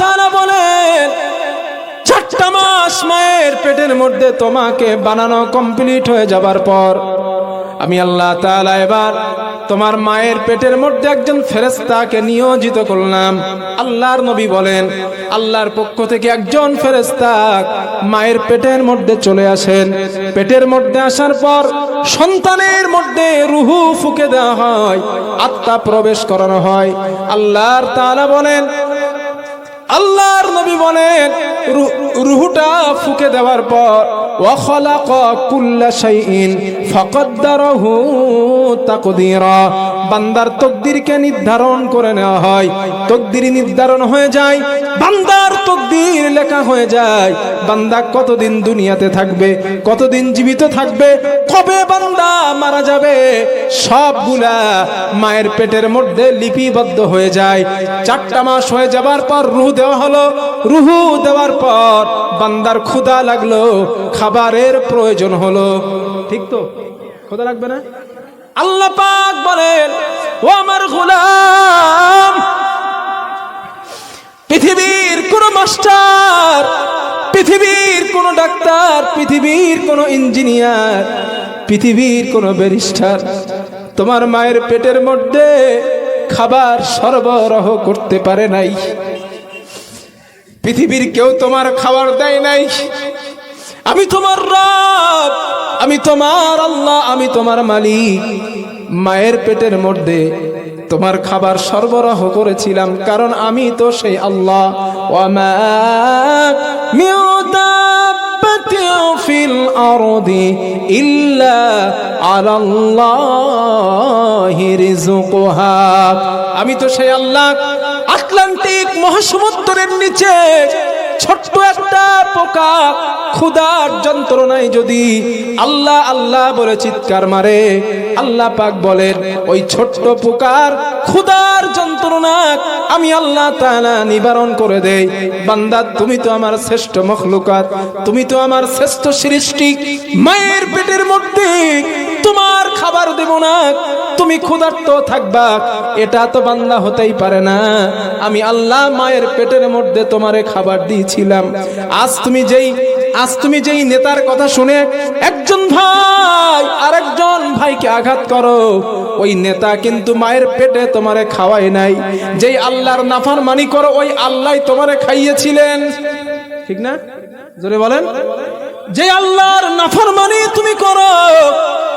তাআলা বলেন চারটা মাস মায়ের পেটের মধ্যে তোমাকে বানানো কমপ্লিট হয়ে যাবার পর, আমি আল্লাহ তাআলা এবার তোমার মায়ের পেটের মধ্যে একজন ফেরেস্তাকে নিয়োজিত করলাম। আল্লাহর নবী বলেন, আল্লাহর পক্ষ থেকে একজন ফেরেস্তা মায়ের পেটের মধ্যে চলে আসেন। পেটের মধ্যে আসার পর সন্তানের মধ্যে রুহু ফুকে দেওয়া হয়, আত্মা প্রবেশ করানো হয়। আল্লাহর তাআলা বলেন আল্লাহর নবী বলেন রুহুটা ফুকে দেওয়ার পর বান্দার তকদিরকে নির্ধারণ করে নেওয়া হয়। তকদির নির্ধারণ হয়ে যায়। বান্দা লেখা হয়ে যায়, বান্দা কতদিন দুনিয়াতে থাকবে, কতদিন জীবিত থাকবে, কবে বান্দা মারা যাবে? সবগুলা মায়ের পেটের মধ্যে লিপিবদ্ধ হয়ে যায়। চারটা মাস হয়ে যাবার পর রুহ দেওয়া হলো। রুহু দেওয়ার পর বান্দার ক্ষুধা লাগল, খাবারের প্রয়োজন হলো। ঠিক তো? ক্ষুধা লাগবে না? আল্লাহ পাক বলেন, ও আমার গোলাম পৃথিবীর কোন মাস্টার, পৃথিবীর কোন ডাক্তার, পৃথিবীর কোন ইঞ্জিনিয়ার, পৃথিবীর কোন ব্যারিস্টার, তোমার মায়ের পেটের মধ্যে খাবার সরবরাহ করতে পারে নাই। পৃথিবীর কেউ তোমার খাবার দেয় নাই। আমি তোমার রব, আমি তোমার আল্লাহ, আমি তোমার মালিক। মায়ের পেটের মধ্যে তোমার খাবার সরবরাহ করেছিলাম, কারণ আমি তো সেই আল্লাহ। ইল্লা আমি তো সেই আল্লাহ। আটলান্টিক মহাসমুদ্রের নিচে ছোট্ট একটা পোকা ক্ষুধার যন্ত্রণায় যদি আল্লাহ আল্লাহ বলে চিৎকার মারে, আল্লাহ পাক বলেন, ওই ছোট্ট পোকার ক্ষুধার যন্ত্রণা আমি আল্লাহ তাআলা নিবারণ করে দেই। বান্দা, তুমি তো আমার শ্রেষ্ঠ মখলুকাত, তুমি তো আমার শ্রেষ্ঠ সৃষ্টি। মায়ের পেটের মধ্যে তোমার খাবার দেব না। তুমি ক্ষুধার্ত থাকবা, এটা তো বান্দা হতেই পারে না। আমি আল্লাহ মায়ের পেটের মধ্যে তোমারে খাবার দিয়েছিলাম। আজ তুমি যেই, আজ তুমি যেই নেতার কথা শুনে একজন ভাই আরেকজন ভাইকে আঘাত করো, ওই নেতা কিন্তু মায়ের পেটে তোমারে খাওয়াই নাই। যেই আল্লাহর নাফার মানি করো, ওই আল্লাহ তোমারে খাইয়েছিলেন। ঠিক না? জোরে বলেন? যে আল্লাহর নাফরমানি তুমি করো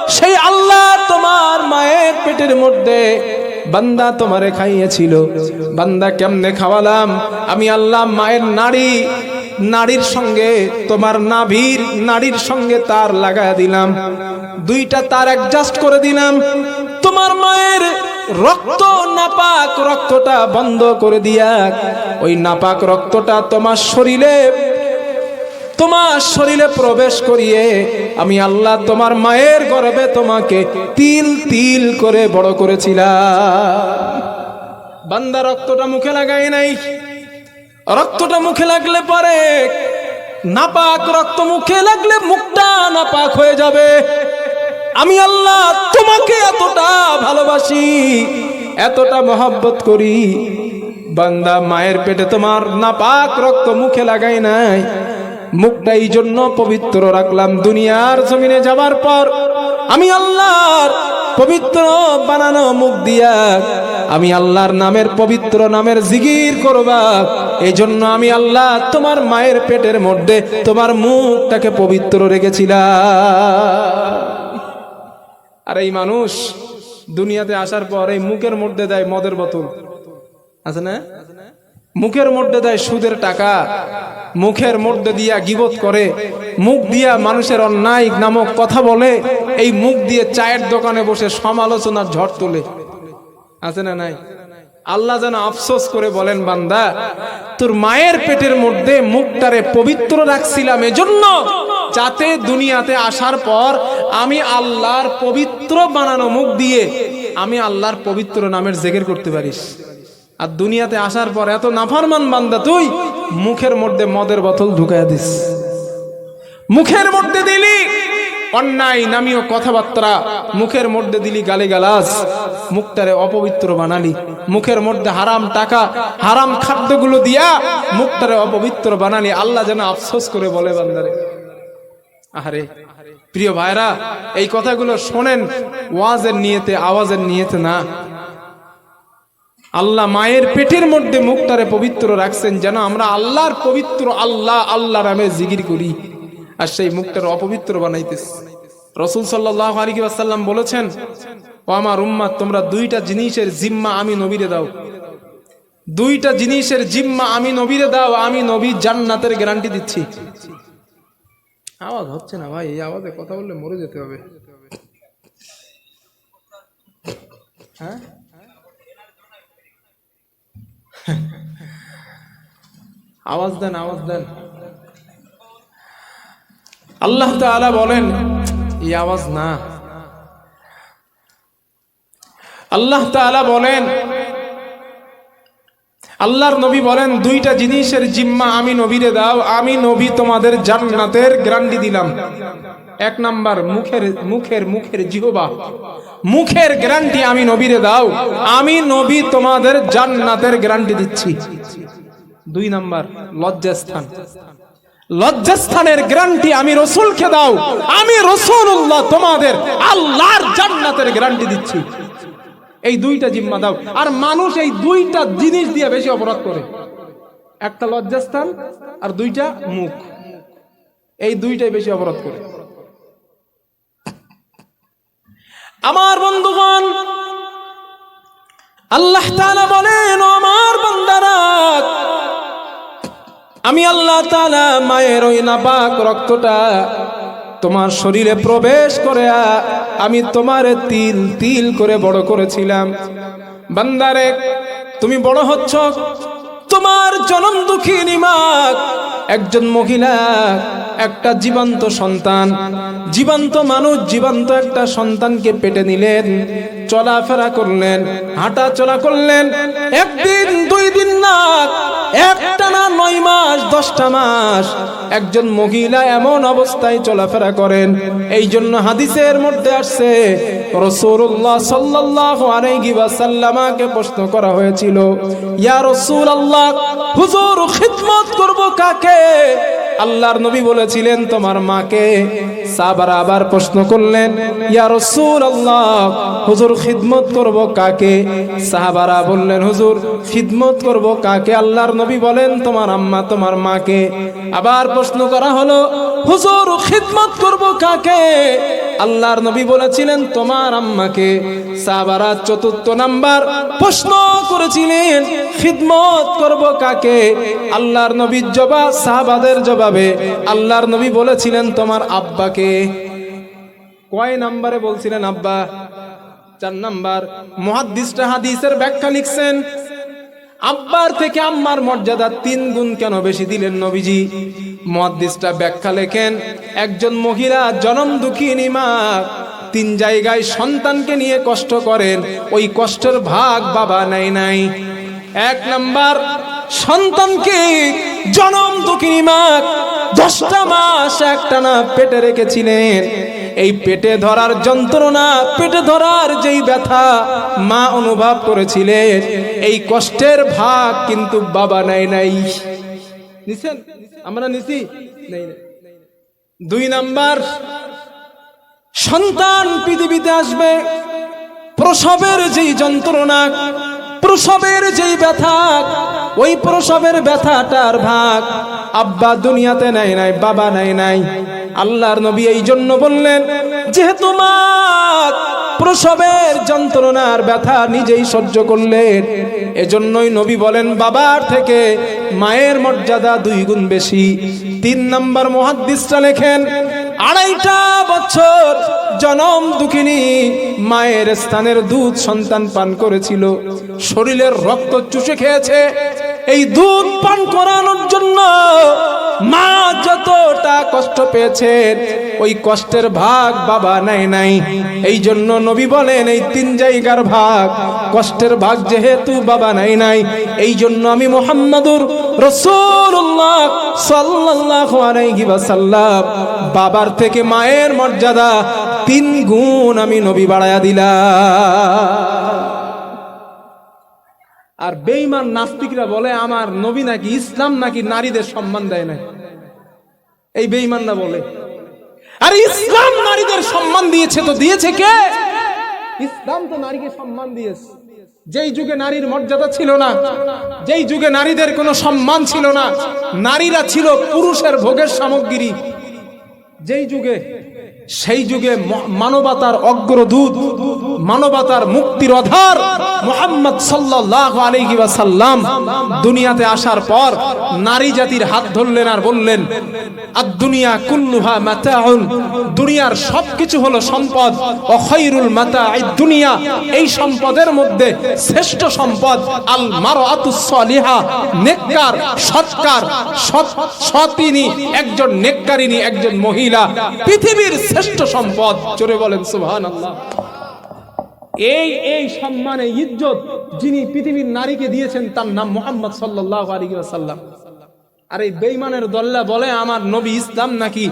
সেই আল্লাহ তোমার মায়ের পেটের মধ্যে বান্দা তোমারে খাইয়েছিল। বান্দা কেমনে খাওয়ালাম? আমি আল্লাহ মায়ের নারী নারীর সঙ্গে তোমার নাভির নারীর সঙ্গে তার লাগায় দিলাম। দুইটা তার অ্যাডজাস্ট করে দিলাম। তোমার মায়ের রক্ত, নাপাক রক্তটা বন্ধ করে দিয়া, ওই নাপাক রক্তটা তোমার শরীরে তোমার শরীরে প্রবেশ করিয়ে আমি আল্লাহ তোমার মায়ের গর্বে তোমাকে তিল তিল করে বড় করেছিলাম। বান্দা রক্তটা মুখে লাগাই নাই। রক্তটা মুখে লাগলে পরে নাপাক রক্ত মুখে লাগলে মুখটা নাপাক হয়ে যাবে। আমি আল্লাহ তোমাকে এতটা ভালোবাসি, এতটা মহব্বত করি। বান্দা মায়ের পেটে তোমার নাপাক রক্ত মুখে লাগাই নাই। মুখটা এই জন্য পবিত্র রাখলাম দুনিয়ার জমিনে যাবার পর। আমি আল্লাহর পবিত্র বানানো মুখ দিয়া আমি আল্লাহর নামের পবিত্র নামের জিগির করবা। এই জন্য আমি আল্লাহ তোমার মায়ের পেটের মধ্যে তোমার মুখটাকে পবিত্র রেখেছিলাম। আর এই মানুষ দুনিয়াতে আসার পর এই মুখের মধ্যে দেয় মদের বোতল। আছে না? মুখের মধ্যে দেয় সুদের টাকা, মুখের মধ্যে দিয়া গিবত করে, মুখ দিয়া মানুষের অন্যায় নামক কথা বলে, এই মুখ দিয়ে চায়ের দোকানে বসে সমালোচনার ঝড় তোলে। আছে না নাই? আল্লাহ যেন আফসোস করে বলেন, বান্দা, তোর মায়ের পেটের মধ্যে মুখটারে পবিত্র রাখছিলাম এজন্য যাতে দুনিয়াতে আসার পর আমি আল্লাহর পবিত্র বানানো মুখ দিয়ে আমি আল্লাহর পবিত্র নামের জেগের করতে পারিস। আর দুনিয়াতে আসার পর এত নাফরমান বান্দা তুই, মুখের মধ্যে মদের বোতল ঢুকাইয়া দিস। মুখের মধ্যে দিলি অন্যায় নামীয় কথাবার্তা, মুখের মধ্যে দিলি গালি গালাজ মুখটারে অপবিত্র বানালি। মুখের মধ্যে হারাম টাকা, হারাম খাদ্যগুলো দিয়া মুখটারে অপবিত্র বানালি। আল্লাহ যেন আফসোস করে বলে বান্দারে। আরে প্রিয় ভাইরা, এই কথাগুলো শোনেন, ওয়াজের নিয়েতে, আওয়াজের নিয়েতে না। আল্লাহ মায়ের পেটের মধ্যে মুখটারে পবিত্র রাখছেন যেন আমরা আল্লাহর পবিত্র আল্লাহ আল্লাহ নামে জিগির করি। আর সেই মুখটার অপবিত্র বানাইতেছে। রসুল সাল্লাহ আলী আসাল্লাম বলেছেন, ও আমার উম্মা তোমরা দুইটা জিনিসের জিম্মা আমি নবীরে দাও। দুইটা জিনিসের জিম্মা আমি নবীরে দাও, আমি নবী জান্নাতের গ্যারান্টি দিচ্ছি। আওয়াজ হচ্ছে না ভাই, এই আওয়াজে কথা বললে মরে যেতে হবে। হ্যাঁ? আওয়াজ দেন আওয়াজ দেন। আল্লাহ তাআলা বলেন, এই আওয়াজ না। আল্লাহ তাআলা বলেন, আল্লাহর নবী বলেন, দুইটা জিনিসের জিম্মা আমি নবীরে দাও, আমি নবী তোমাদের জান্নাতের গ্যারান্টি দিলাম। এক নাম্বার, মুখের মুখের মুখের জিহবা। মুখের গ্যারান্টি আমি নবীরে দাও। আমি নবী তোমাদের জান্নাতের গ্যারান্টি দিচ্ছি। দুই নাম্বার, লজ্জাস্থান। লজ্জাস্থানের গ্যারান্টি আমি রসুলকে দাও। আমি রসুল্লাহ তোমাদের আল্লাহর জান্নাতের গ্যারান্টি দিচ্ছি। এই দুইটা জিম্মা দাও। আর মানুষ এই দুইটা জিনিস দিয়ে বেশি অপরাধ করে। একটা লজ্জাস্থান আর দুইটা মুখ। এই দুইটাই বেশি অপরাধ করে। আমার বন্ধুগণ, আল্লাহ তালা বলেন আমার বান্দারা, আমি আল্লাহ তালা মায়ের ওই নাপাক রক্তটা তোমার শরীরে প্রবেশ করে, আমি তোমার তিল তিল করে বড় করেছিলাম। বান্দারে, তুমি বড় হচ্ছ? তোমার জনম দুঃখী নিমাক একজন মহিলা, একটা জীবন্ত সন্তান। জীবন্ত মানুষ, জীবন্ত একটা সন্তানকে পেটে নিলেন। চলাফেরা করলেন হাঁটা চলা করলেন, একদিন, দুই দিন না, একটা না, নয় মাস, দশটা মাস, একজন মহিলা এমন অবস্থায় চলাফেরা করেন। এই জন্য হাদিসের মধ্যে আসছে, রসুল্লাহ সাল্লাহ ওয়াসাল্লামাকে প্রশ্ন করা হয়েছিল, ইয়া রসুল আল্লাহ হুজুর খিদমত করব কাকে? আল্লাহর নবী বলেছিলেন, তোমার মাকে। সাহাবারা আবার প্রশ্ন করলেন, ইয়া রসুল আল্লাহ হুজুর খিদমত করব কাকে? সাহাবারা বললেন, হুজুর, খিদমত করব কাকে? আল্লাহর নবী বলেন, তোমার আম্মা, তোমার মাকে। আবার প্রশ্ন করা হলো, হুজুর, খিদমত করব কাকে? আল্লাহর নবী বলেছিলেন, তোমার আম্মাকে। সাহাবারা চতুর্থ নাম্বার প্রশ্ন করেছিলেন, খিদমত করব কাকে? আল্লাহর নবীর জবাব, সাহাবাদের জবাবে, আল্লাহর নবী বলেছিলেন, তোমার আব্বাকে। কয় নাম্বারে বলছিলেন, আব্বা? চার নাম্বার। মহাদ্দিসটা হাদিসের ব্যাখ্যা লিখছেন, আব্বার থেকে আম্মার মর্যাদা তিন গুণ কেন বেশি দিলেন নবীজি? মহাদ্দিসটা ব্যাখ্যা লেখেন, একজন মহিলা জনম দুঃখিনী মা তিন জায়গায় সন্তানকে নিয়ে কষ্ট করেন, ওই কষ্টের ভাগ বাবা নাই নাই। এক নাম্বার, সন্তানকে জনম দুঃখিনী মা দশটা মাস একটানা পেটে রেখেছিলেন। এই পেটে ধরার যন্ত্রণা, পেটে ধরার যেই ব্যথা মা অনুভব করেছিলেন। এই কষ্টের ভাগ কিন্তু বাবা নাই নাই। নিছেন? আমরা নিছি। দুই নাম্বার, সন্তান পৃথিবীতে আসবে। প্রসবের যেই যন্ত্রণা, প্রসবের যেই ব্যথা, ওই প্রসবের ব্যথাটার ভাগ আব্বা দুনিয়াতে নাই নাই, বাবা নাই নাই। আল্লাহর নবী এই জন্য বললেন, যেহেতু মা প্রসবের যন্ত্রণার ব্যথা নিজেই সহ্য করলেন, এজন্যই নবী বলেন, বাবার থেকে মায়ের মর্যাদা দুই গুণ বেশি। তিন নম্বর মহাদ্দিসটা লেখেন আড়াইটা বছর জনম দুঃখিনী মায়ের স্থানের দুধ সন্তান পান করেছিল। শরীরের রক্ত চুষে খেয়েছে। এই দুধ পান করানোর জন্য মা যতটা কষ্ট পেয়েছেন, ওই কষ্টের ভাগ বাবা নাই নাই। এই জন্য নবী বলেন, এই তিন জায়গার ভাগ, কষ্টের ভাগ যেহেতু বাবা নাই নাই এই জন্য আমি মোহাম্মদুর রসুল্লাহ সাল্লাল্লাহু আলাইহি বাবার থেকে মায়ের মর্যাদা তিন গুণ আমি নবী বাড়ায়া দিলাম। আর বেঈমান নাস্তিকরা বলে, আমার নবী নাকি ইসলাম নাকি নারীদের সম্মান দেয় না এই বেঈমানরা বলে, আর ইসলাম নারীদের সম্মান দিয়েছে তো দিয়েছে কে? ইসলাম তো নারীকে সম্মান দিয়েছে। যেই যুগে নারীর মর্যাদা ছিল না, যেই যুগে নারীদের কোনো সম্মান ছিল না, নারীরা ছিল পুরুষের ভোগের সামগ্রী। যেই যুগে, সেই যুগে মানবতার অগ্রদূত মানবতার মুক্তির অধার মোহাম্মদ সাল্লাল্লাহু আলাইহি ওয়াসাল্লাম দুনিয়াতে আসার পর নারী জাতির হাত ধরলেন আর বললেন আর দুনিয়া কুল্লুহা মাতাউন, দুনিয়ার সবকিছু হলো সম্পদ অখৈরুল খৈরুল মাতাঈদ দুনিয়া। এই সম্পদের মধ্যে শ্রেষ্ঠ সম্পদ আল মারআতুস সালিহা, নেককার, সৎকার, সৎ সতিনী একজন নেককারিনী একজন মহিলা, পৃথিবীর শ্রেষ্ঠ সম্পদ। চলে বলেন, সুবহানাল্লাহ। এই এই সম্মানে ইজ্জত যিনি পৃথিবীর নারীকে দিয়েছেন, তার নাম মোহাম্মদ সাল্লাল্লাহু আলাইহি ওয়াসাল্লাম। আর এই বেঈমানের দল্লা বলে, আমার নবী ইসলাম নাকি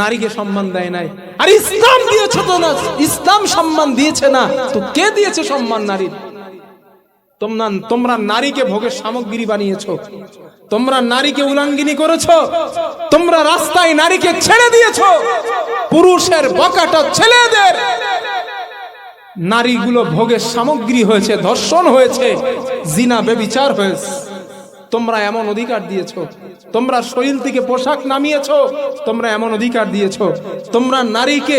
নারীকে সম্মান দেয় নাই? আর ইসলাম দিয়েছে তো না, ইসলাম সম্মান দিয়েছে না। তো কে দিয়েছে সম্মান নারীর তোমরা তোমরা নারীকে ভোগের সামগ্রী বানিয়েছো। তোমরা নারীকে উলাঙ্গিনী করেছ। তোমরা রাস্তায় নারীকে ছেড়ে দিয়েছ। পুরুষের বকাটা ছেলেদের নারীগুলো ভোগের সামগ্রী হয়েছে, ধর্ষণ হয়েছে, জিনা বেবিচার হয়েছে। তোমরা এমন অধিকার দিয়েছ, তোমরা শরীর থেকে পোশাক নামিয়েছ, তোমরা এমন অধিকার দিয়েছ, তোমরা নারীকে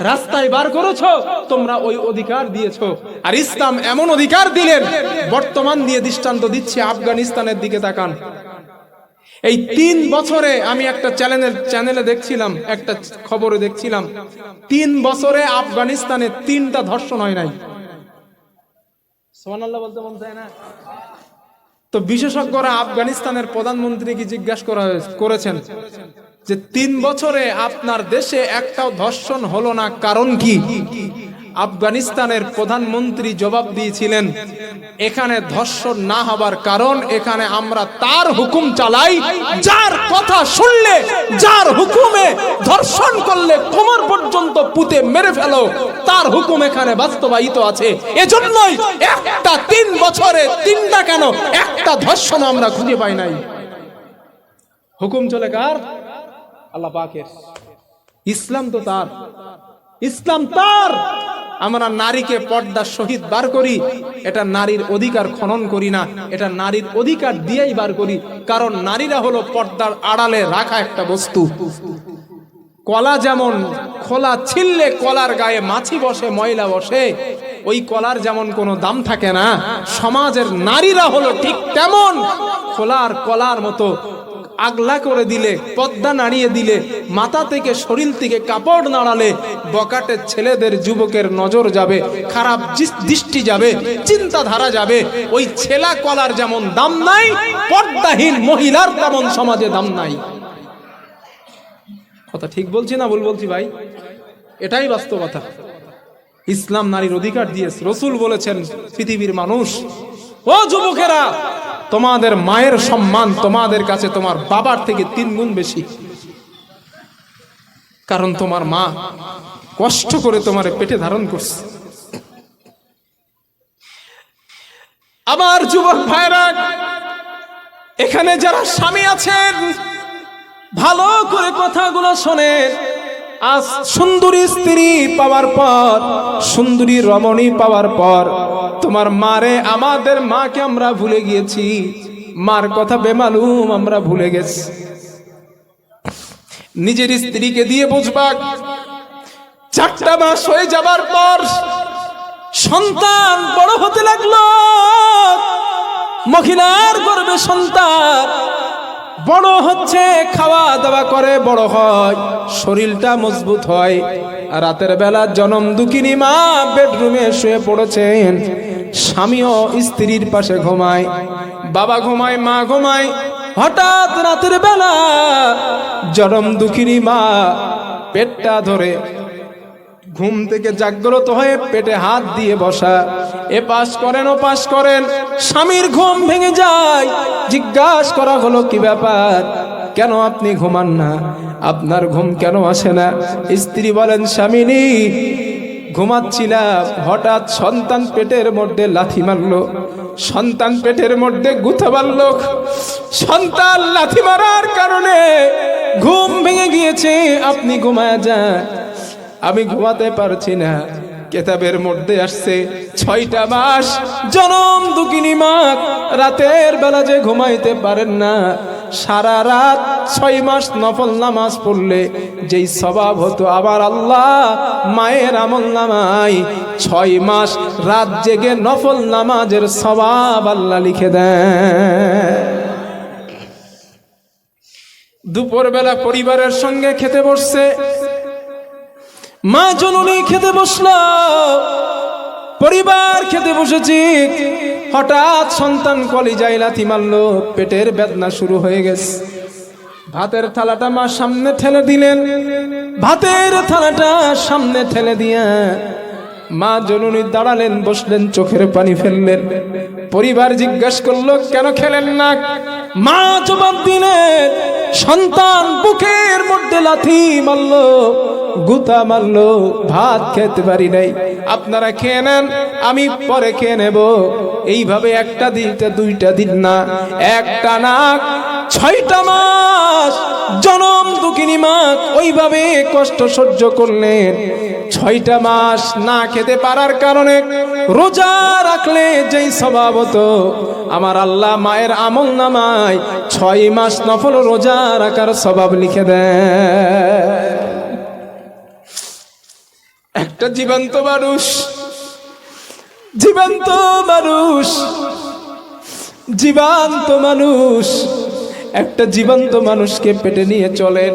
রাস্তায় বার করেছ, তোমরা ওই অধিকার দিয়েছ। আর ইসলাম এমন অধিকার দিলেন, বর্তমান দিয়ে দৃষ্টান্ত দিচ্ছে আফগানিস্তানের দিকে তাকান। এই তিন বছরে আমি একটা চ্যানেলের চ্যানেলে দেখছিলাম একটা খবরে দেখছিলাম তিন বছরে আফগানিস্তানে তিনটা ধর্ষণ হয় নাই। সোহানাল্লাহ বলতে মন চায় না। তো বিশেষজ্ঞরা আফগানিস্তানের প্রধানমন্ত্রীকে জিজ্ঞাসা করা করেছেন যে তিন বছরে আপনার দেশে একটাও ধর্ষণ হলো না কারণ কি? আফগানিস্তানের প্রধানমন্ত্রী জবাব দিয়েছিলেন, এখানে ধর্ষণ না হবার কারণ, এখানে আমরা তার হুকুম চালাই, যার কথা শুনলে, যার হুকুমে ধর্ষণ করলে কোমর পর্যন্ত পুঁতে মেরে ফেলো, তার হুকুম এখানে বাস্তবায়িত আছে। এজন্যই একটা তিন বছরে তিনটা কেন, একটা ধর্ষণ আমরা খুঁজে পাই নাই। হুকুম চলে কার? আল্লাহ পাকের। ইসলাম তো তার। ইসলাম তার। আমরা নারীকে পর্দার সহিত বার করি, এটা নারীর অধিকার খনন করি না, এটা নারীর অধিকার দিয়েই বার করি, কারণ নারীরা হলো পর্দার আড়ালে রাখা একটা বস্তু। কলা যেমন খোলা ছিললে কলার গায়ে মাছি বসে, ময়লা বসে, ওই কলার যেমন কোনো দাম থাকে না, সমাজের নারীরা হলো ঠিক তেমন, খোলার কলার মতো আগলা করে দিলে, পদ্মা নাড়িয়ে দিলে, মাথা থেকে শরীর থেকে কাপড় নাড়ালে বকাটের ছেলেদের যুবকের নজর যাবে, খারাপ দৃষ্টি যাবে, চিন্তাধারা যাবে, ওই ছেলা কলার যেমন দাম নাই, পর্দাহীন মহিলার তেমন সমাজে দাম নাই। কথা ঠিক বলছি না ভুল বলছি ভাই? এটাই বাস্তবতা। ইসলাম নারীর অধিকার দিয়েছে। রসুল বলেছেন, পৃথিবীর মানুষ, ও যুবকেরা তোমাদের মায়ের সম্মান তোমাদের কাছে তোমার বাবার থেকে তিন গুণ বেশি। কারণ তোমার মা কষ্ট করে তোমার পেটে ধারণ করছে। আমার যুবক ভাইরা, এখানে যারা স্বামী আছেন, ভালো করে কথাগুলো শোনেন। আজ সুন্দরী স্ত্রী পাওয়ার পর, সুন্দরী রমণী পাওয়ার পর তোমার মারে, আমাদের মাকে আমরা ভুলে গিয়েছি। মার কথা বেমালুম আমরা ভুলে গেছি। নিজের স্ত্রীকে দিয়ে বুঝবা, চারটা মাস হয়ে যাবার পর সন্তান বড় হতে লাগল। মহিলার গর্বে সন্তান বড় হচ্ছে, খাওয়া দাওয়া করে বড় হয়, শরীরটা মজবুত হয়। রাতের বেলা জনম দুঃখিনী মা বেডরুমে শুয়ে পড়েছেন। স্বামীও স্ত্রীর পাশে ঘুমায়, বাবা ঘুমায়, মা ঘুমায়। হঠাৎ রাতের বেলা জনম দুঃখিনী মা পেটটা ধরে ঘুম থেকে জাগ্রত হয়ে পেটে হাত দিয়ে বসা। এ পাশ করেন ও পাশ করেন। স্বামীর ঘুম ভেঙে যায়। জিজ্ঞাসা করা হলো, কি ব্যাপার? কেন আপনি ঘুমান না? আপনার ঘুম কেন আসে না? স্ত্রী বলেন স্বামিনী ঘুমাচ্ছিলাম। হঠাৎ সন্তান পেটের মধ্যে লাথি মারল। সন্তান পেটের মধ্যে গুথা মারল। সন্তান লাথি মারার কারণে ঘুম ভেঙে গিয়েছে। আপনি ঘুমায় যান। আমি ঘুমাতে পারছি না। কেতাবের মধ্যে আসছে ছয়টা মাস। জনম দুকিনি মাক রাতের বেলা যে ঘুমাইতে পারেন না। সারা রাত ছয় মাস নফল নামাজ পড়লে যেই স্বভাব হতো আবার আল্লাহ, মায়ের আমল নামাই। ছয় মাস রাত জেগে নফল নামাজের স্বভাব আল্লাহ লিখে দেয় দুপুরবেলা পরিবারের সঙ্গে খেতে বসছে। মা জননী খেতে বসল। পরিবার খেতে বসেছি। হঠাৎ সন্তান কলিজাই লাথি মারলো, পেটের বেদনা শুরু হয়ে গেছে। ভাতের থালাটা মা সামনে ঠেলে দিলেন। ভাতের থালাটা সামনে ঠেলে দিয়া মা জননী দাঁড়ালেন, বসলেন, চোখের পানি ফেললেন। পরিবার জিজ্ঞাসা করল, কেন খেলেন না? মা জবাব দিলেন সন্তান বুকের মধ্যে লাথি মারলো, গুতা মারলো, ভাত খেতে পারি নাই। আপনারা খেয়ে নেন, আমি পরে খেয়ে নেব। এইভাবে একটা দিনটা, দুইটা দিন না, একটা না, ছয়টা মাস জনম দুকিনি মাস ওইভাবে কষ্ট সহ্য করলেন। ছয়টা মাস না খেতে পারার কারণে রোজা রাখলে যেই স্বভাব হতো, আমার আল্লাহ মায়ের আমল নামায় ছয় মাস নফল রোজা রাখার স্বভাব লিখে দেয় একটা জীবন্ত মানুষ জীবন্ত মানুষ জীবন্ত মানুষ, একটা জীবন্ত মানুষকে পেটে নিয়ে চলেন।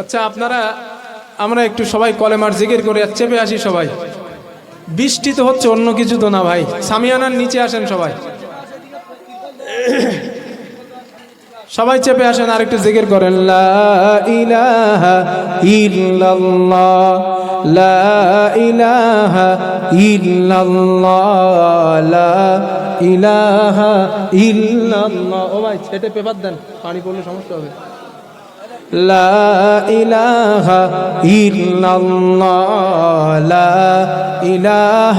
আচ্ছা আপনারা আমরা একটু সবাই কলেমার জিগির করে চেপে আসি সবাই। বৃষ্টি তো হচ্ছে অন্য কিছু তো না ভাই। সামিয়ানার নিচে আসেন সবাই। সবাই চেপে আসেন আর একটু জিকির করেন, লা ইলাহা লা লা ও ভাই, ছেটে পেপার দেন, পানি পড়লে সমস্যা হবে। لا إله إلا الله. لا إله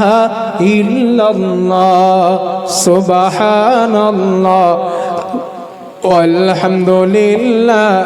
إلا الله. سبحان الله. والحمد لله.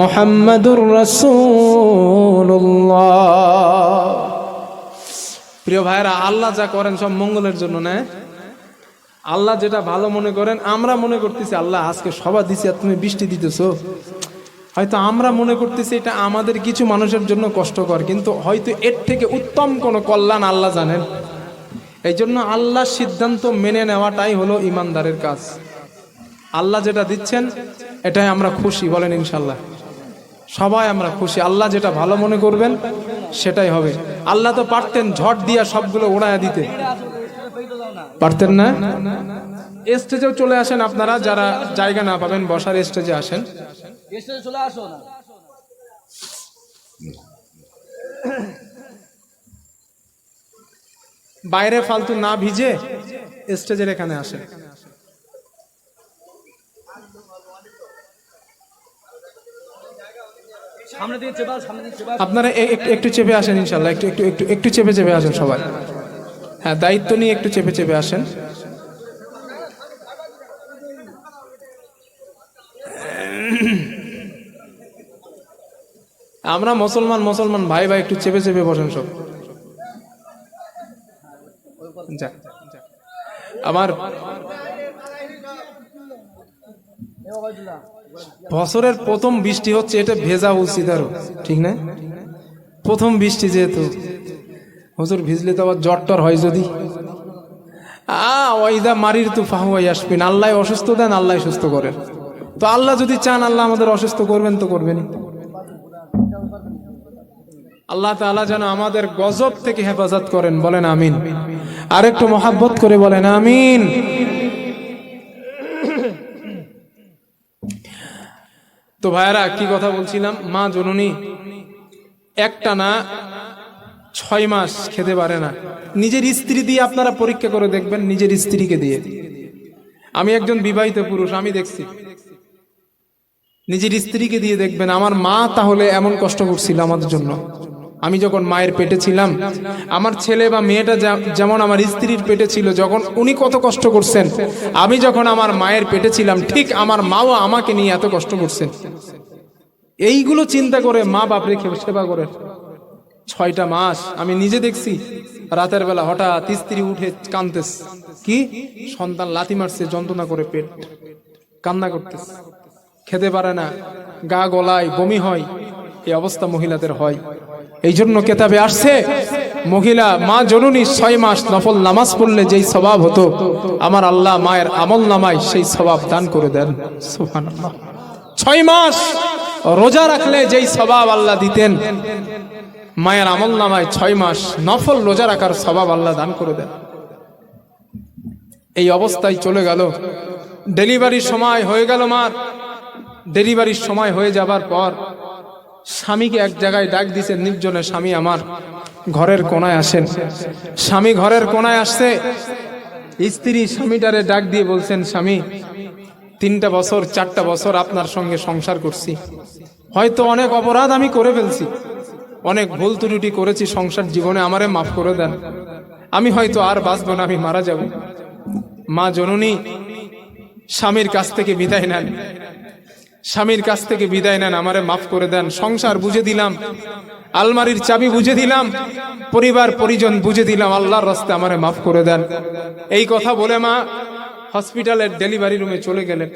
মুহাম্মাদুর রাসূলুল্লাহ। প্রিয় ভাইরা, আল্লাহ যা করেন সব মঙ্গলের জন্য, না? আল্লাহ যেটা ভালো মনে করেন, আমরা মনে করতেছি, আল্লাহ আজকে সবা দিছি আর তুমি বৃষ্টি দিতেছো। হয়তো আমরা মনে করতেছি এটা আমাদের কিছু মানুষের জন্য কষ্টকর, কিন্তু হয়তো এর থেকে উত্তম কোনো কল্যাণ আল্লাহ জানেন। এই জন্য আল্লাহর সিদ্ধান্ত মেনে নেওয়াটাই হলো ইমানদারের কাজ। আল্লাহ যেটা দিচ্ছেন, এটাই আমরা খুশি, বলেন ইনশাল্লাহ। সবাই আমরা খুশি। আল্লাহ যেটা ভালো মনে করবেন, সেটাই হবে। আল্লাহ তো পারতেন ঝড় দিয়া সবগুলো ওড়ায়া দিতে। পারতেন না? স্টেজেও চলে আসেন আপনারা, যারা জায়গা না পাবেন, বসার স্টেজে আসেন। বাইরে ফালতু না ভিজে স্টেজের এখানে আসেন সামনে দিকে চেপা সামনে দিকে চেপা আপনারা একটু চেপে আসেন ইনশাল্লাহ। একটু একটু একটু একটু চেপে চেপে আসেন সবাই। হ্যাঁ দায়িত্ব নিয়ে একটু চেপে চেপে আসেন। আমরা মুসলমান মুসলমান ভাই ভাই একটু চেপে চেপে বসেন সব। আমার বছরের প্রথম বৃষ্টি হচ্ছে, এটা ভেজা উচিত আরও, ঠিক না? প্রথম বৃষ্টি যেহেতু। হুজুর, ভিজলে তো আবার জ্বর টর হয় যদি। আ, ওয়াইদা মারির তু ফাহুয়াই আসবেন আল্লাহ অসুস্থ দেন, আল্লাহ সুস্থ করেন। তো আল্লাহ যদি চান, আল্লাহ আমাদের অসুস্থ করবেন তো করবেন আল্লাহ তাআলা যেন আমাদের গজব থেকে হেফাজত করেন, বলেন আমিন। আর একটু মহাব্বত করে বলেন, আমিন। তো ভাইয়ারা, কি কথা বলছিলাম? মা জননী, একটা না, ছয় মাস খেতে পারে না। নিজের স্ত্রী দিয়ে আপনারা পরীক্ষা করে দেখবেন, নিজের স্ত্রীকে দিয়ে। আমি একজন বিবাহিত পুরুষ, আমি দেখছি। নিজের স্ত্রীকে দিয়ে দেখবেন, আমার মা তাহলে এমন কষ্ট করছিল আমাদের জন্য। আমি যখন মায়ের পেটে ছিলাম, আমার ছেলে বা মেয়েটা যেমন আমার স্ত্রীর পেটে ছিল, যখন উনি কত কষ্ট করছেন, আমি যখন আমার মায়ের পেটে ছিলাম, ঠিক আমার মাও আমাকে নিয়ে এত কষ্ট করছেন। এইগুলো চিন্তা করে মা বাপ রেখে সেবা করে। ছয়টা মাস আমি নিজে দেখছি, রাতের বেলা হঠাৎ স্ত্রী উঠে কানতেস কি? সন্তান লাথি মারছে, যন্ত্রণা করে পেট। কান্না করতেছে। খেতে পারে না, গা গলায় বমি হয়, এই অবস্থা মহিলাদের হয়। এই জন্য কেতাবে আসছে, মহিলা, মা জননী, ছয় মাস নফল নামাজ পড়লে যেই স্বভাব হতো, আমার আল্লাহ মায়ের আমল নামায় সেই স্বভাব দান করে দেন। ছয় মাস রোজা রাখলে যেই স্বভাব আল্লাহ দিতেন, মায়ের আমল নামায় ছয় মাস নফল রোজা রাখার স্বভাব আল্লাহ দান করে দেন। এই অবস্থায় চলে গেল। ডেলিভারির সময় হয়ে গেল মার। ডেলিভারির সময় হয়ে যাবার পর স্বামীকে এক জায়গায় ডাক দিছে নির্জনে স্বামী আমার ঘরের কোনায় আসেন। স্বামী ঘরের কোনায় আসছে, স্ত্রী স্বামীটারে ডাক দিয়ে বলছেন, স্বামী, তিনটা বছর, চারটা বছর আপনার সঙ্গে সংসার করছি। হয়তো অনেক অপরাধ আমি করে ফেলছি, অনেক ভুল ত্রুটি করেছি সংসার জীবনে, আমারে মাফ করে দেন। আমি হয়তো আর বাঁচব না, আমি মারা যাব। মা জননী স্বামীর কাছ থেকে বিদায় নেন। স্বামীর কাছ থেকে বিদায় নেন, আমারে মাফ করে দেন, সংসার বুঝে দিলাম, আলমারির চাবি বুঝে দিলাম, পরিবার, পরিজন বুঝে দিলাম, আল্লাহর রাস্তে আমারে মাফ করে দেন। এই কথা বলে মা হসপিটালের ডেলিভারি রুমে চলে গেলেন।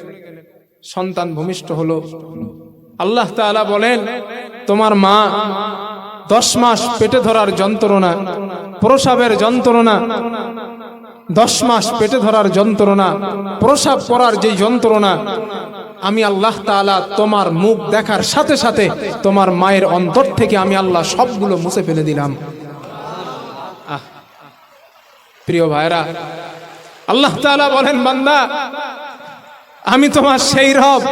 সন্তান ভূমিষ্ঠ হলো। আল্লাহ তাআলা বলেন, তোমার মা দশ মাস পেটে ধরার যন্ত্রণা, প্রসাবের যন্ত্রণা, দশ মাস পেটে ধরার যন্ত্রণা, প্রসাব করার যে যন্ত্রণা আমি আল্লাহ তাআলা তোমার মুখ দেখার সাথে সাথে তোমার মায়ের অন্তর থেকে আমি আল্লাহ সবগুলো মুছে ফেলে দিলাম। প্রিয় ভাইরা, আল্লাহ তাআলা বলেন, বান্দা, আমি তোমার সেই রব,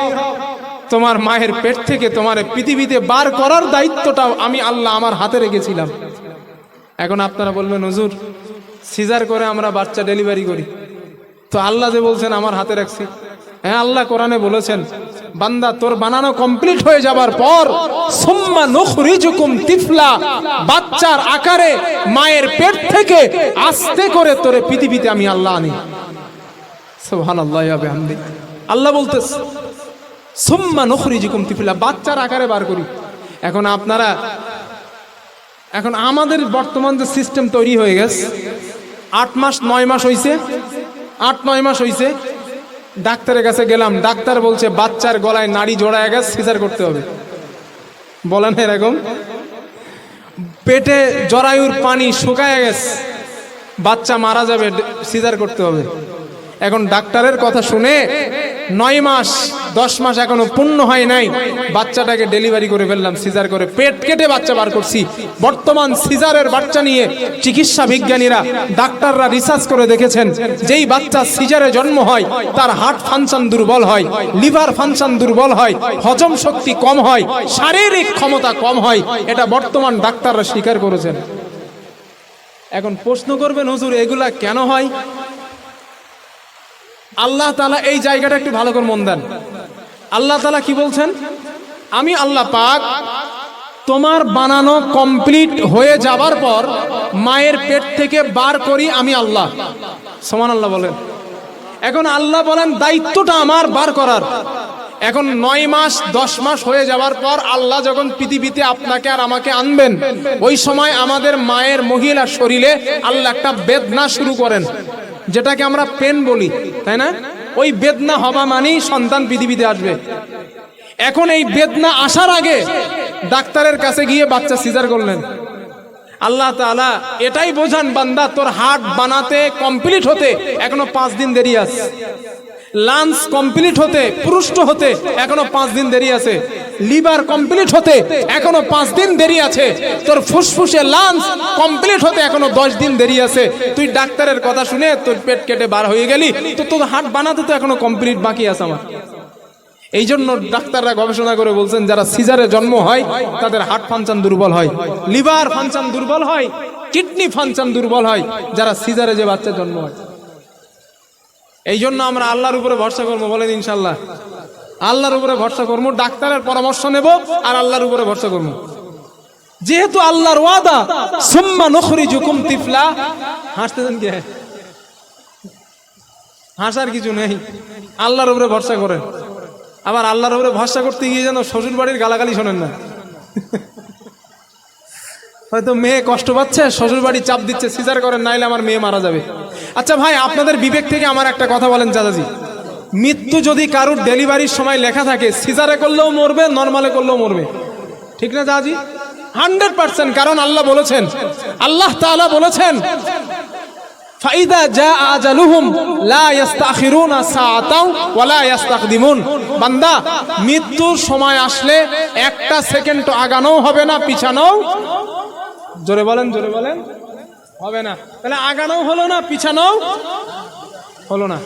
তোমার মায়ের পেট থেকে তোমার পৃথিবীতে বার করার দায়িত্বটাও আমি আল্লাহ আমার হাতে রেখেছিলাম। এখন আপনারা বলবেন, হুজুর, সিজার করে আমরা বাচ্চা ডেলিভারি করি। তো আল্লাহ যে বলছেন, আমার হাতে রাখছি। হ্যাঁ আল্লাহ কোরআনে বলেছেন, বান্দা তোর বানানো কমপ্লিট হয়ে যাবার পর, সুম্মা নুখরিজুকুম তিফলা, বাচ্চার আকারে মায়ের পেট থেকে আস্তে করে তোরে পৃথিবীতে আমি আল্লাহ আনি। সুবহানাল্লাহ, ইয়া বিহামদি আল্লাহ বলতেছে, সুম্মা নুখরিজুকুম তিফলা, বাচ্চার আকারে বার করি। এখন আপনারা, এখন আমাদের বর্তমান যে সিস্টেম তৈরি হয়ে গেছে, আট মাস, নয় মাস হইছে, আট, নয় মাস হইছে ডাক্তারের কাছে গেলাম, ডাক্তার বলছে, বাচ্চার গলায় নাড়ি জোড়ায় গেছে সিজার করতে হবে। বলেন এরকম? পেটে জরায়ুর পানি শুকায় গেছে, বাচ্চা মারা যাবে, সিজার করতে হবে। এখন ডাক্তারের কথা শুনে নয় মাস, দশ মাস এখনও পূর্ণ হয় নাই। বাচ্চাটাকে ডেলিভারি করে ফেললাম, সিজার করে পেট কেটে বাচ্চা বার করছি। বর্তমান সিজারের বাচ্চা নিয়ে চিকিৎসা বিজ্ঞানীরা, ডাক্তাররা রিসার্চ করে দেখেছেন, যেই বাচ্চা সিজারে জন্ম হয়, তার হার্ট ফাংশন দুর্বল হয় লিভার ফাংশন দুর্বল হয়, হজম শক্তি কম হয়, শারীরিক ক্ষমতা কম হয়, এটা বর্তমান ডাক্তাররা স্বীকার করেছেন। এখন প্রশ্ন করবেন, হুজুর, এগুলা কেন হয়? আল্লাহ তালা এই জায়গাটা একটু ভালো করে মন দেন। আল্লাহ তালা কি বলছেন? আমি আল্লাহ পাক তোমার বানানো কমপ্লিট হয়ে যাবার পর মায়ের পেট থেকে বার করি আমি আল্লাহ। সমান আল্লাহ বলেন। এখন আল্লাহ বলেন, দায়িত্বটা আমার বার করার। এখন নয় মাস, দশ মাস হয়ে যাওয়ার পর আল্লাহ যখন পৃথিবীতে আপনাকে আর আমাকে আনবেন, ওই সময় আমাদের মায়ের মহিলা শরীরে আল্লাহ একটা বেদনা শুরু করেন, যেটাকে আমরা পেন বলি, তাই না? ওই বেদনা হবা মানেই সন্তান পৃথিবীতে আসবে। এখন এই বেদনা আসার আগে ডাক্তারের কাছে গিয়ে বাচ্চা সিজার করলেন। আল্লাহ তাআলা এটাই বোঝান, বান্দা তোর হার্ট বানাতে কমপ্লিট হতে এখনও পাঁচ দিন দেরি আছে। লাঞ্চ কমপ্লিট হতে, পুরুষ্ট হতে এখনও পাঁচ দিন দেরি আছে। লিভার কমপ্লিট হতে এখনও পাঁচ দিন দেরি আছে। তোর ফুসফুসে লাঞ্চ কমপ্লিট হতে এখনও দশ দিন দেরি আছে। তুই ডাক্তারের কথা শুনে তোর পেট কেটে বার হয়ে গেলি। তো তোর হাট বানাতে তো এখনও কমপ্লিট বাকি আছে আমার। এই জন্য ডাক্তাররা গবেষণা করে বলছেন, যারা সিজারে জন্ম হয়, তাদের হার্ট ফাংশন দুর্বল হয়। লিভার ফাংশন দুর্বল হয়, কিডনি ফাংশন দুর্বল হয়, যারা সিজারে যে বাচ্চা জন্ম হয়। এই জন্য আমরা আল্লাহর উপরে ভরসা করব বলেন ইনশাল্লাহ আল্লাহর উপরে ভরসা করব, ডাক্তারের পরামর্শ নেব আর আল্লাহর উপরে ভরসা করব। যেহেতু আল্লাহর ওয়াদা, সুম্মা নখরি জুকুম তিফলা। হাসতেছেন কে? হাসার কিছু নেই। আল্লাহর উপরে ভরসা করেন। আবার আল্লাহর উপরে ভরসা করতে গিয়ে যেন শ্বশুর বাড়ির গালাগালি শোনেন না। হয়তো মেয়ে কষ্ট পাচ্ছে শ্বশুর বাড়ি চাপ দিচ্ছে, সিজার করেন, নাইলে আমার মেয়ে মারা যাবে। আচ্ছা ভাই, আপনাদের বিবেক থেকে আমার একটা কথা বলেন চাচাজি। মৃত্যু যদি কারুর ডেলিভারির সময় লেখা থাকে, সিজারে করলেও মরবে, নর্মালে করলেও মরবে। ঠিক না চাচাজি? হান্ড্রেড পার্সেন্ট, কারণ আল্লাহ বলেছেন। আল্লাহ তাআলা বলেছেন বান্দা, মৃত্যুর সময় আসলে একটা সেকেন্ড আগানো হবে না পিছানো জোরে বলেন জোরে বলেন। হবে না। তাহলে আগানো হলো না পিছানো হলো না।